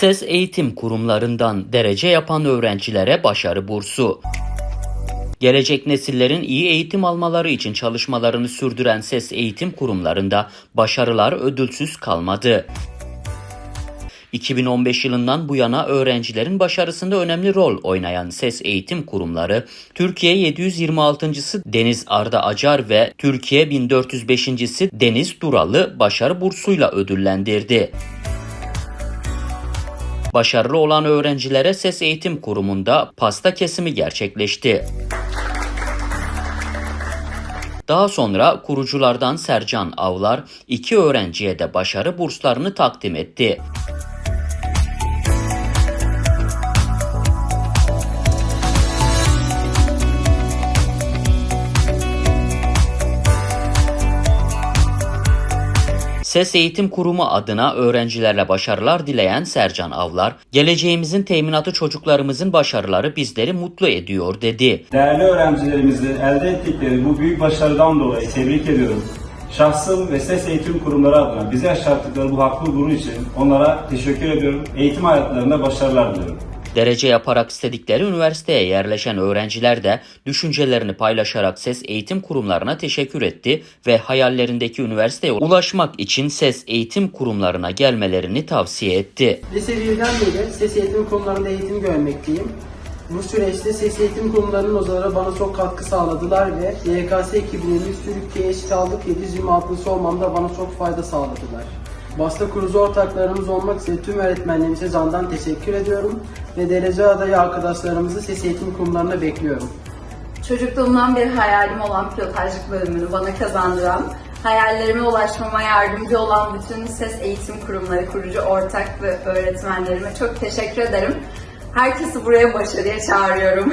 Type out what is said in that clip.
SES eğitim kurumlarından derece yapan öğrencilere başarı bursu. Gelecek nesillerin iyi eğitim almaları için çalışmalarını sürdüren SES eğitim kurumlarında başarılar ödülsüz kalmadı. 2015 yılından bu yana öğrencilerin başarısında önemli rol oynayan SES eğitim kurumları, Türkiye 726.sı Deniz Arda Acar ve Türkiye 1405.si Deniz Duralı başarı bursuyla ödüllendirdi. Başarılı olan öğrencilere SES Eğitim Kurumu'nda pasta kesimi gerçekleşti. Daha sonra kuruculardan Sercan Avlar iki öğrenciye de başarı burslarını takdim etti. Ses Eğitim Kurumu adına öğrencilerle başarılar dileyen Sercan Avlar, geleceğimizin teminatı çocuklarımızın başarıları bizleri mutlu ediyor dedi. Değerli öğrencilerimizi elde ettikleri bu büyük başarıdan dolayı tebrik ediyorum. Şahsım ve SES eğitim kurumları adına bize yaşattıkları bu haklı gurur için onlara teşekkür ediyorum. Eğitim hayatlarında başarılar diliyorum. Derece yaparak istedikleri üniversiteye yerleşen öğrenciler de düşüncelerini paylaşarak SES eğitim kurumlarına teşekkür etti ve hayallerindeki üniversiteye ulaşmak için SES eğitim kurumlarına gelmelerini tavsiye etti. Lise 1'den beri ses eğitim kurumlarında eğitim görmekteyim. Bu süreçte ses eğitim kurumlarının hocaları bana çok katkı sağladılar ve YKS ekibinin Türkiye eşit aldık 726'sı olmamda bana çok fayda sağladılar. Başta kurucu ortaklarımız olmak üzere tüm öğretmenlerimize candan teşekkür ediyorum ve derece adayı arkadaşlarımızı ses eğitim kurumlarına bekliyorum. Çocukluğumdan beri hayalim olan pilotajlık bölümünü bana kazandıran, hayallerime ulaşmama yardımcı olan bütün ses eğitim kurumları, kurucu ortak ve öğretmenlerime çok teşekkür ederim. Herkesi buraya başarıya çağırıyorum.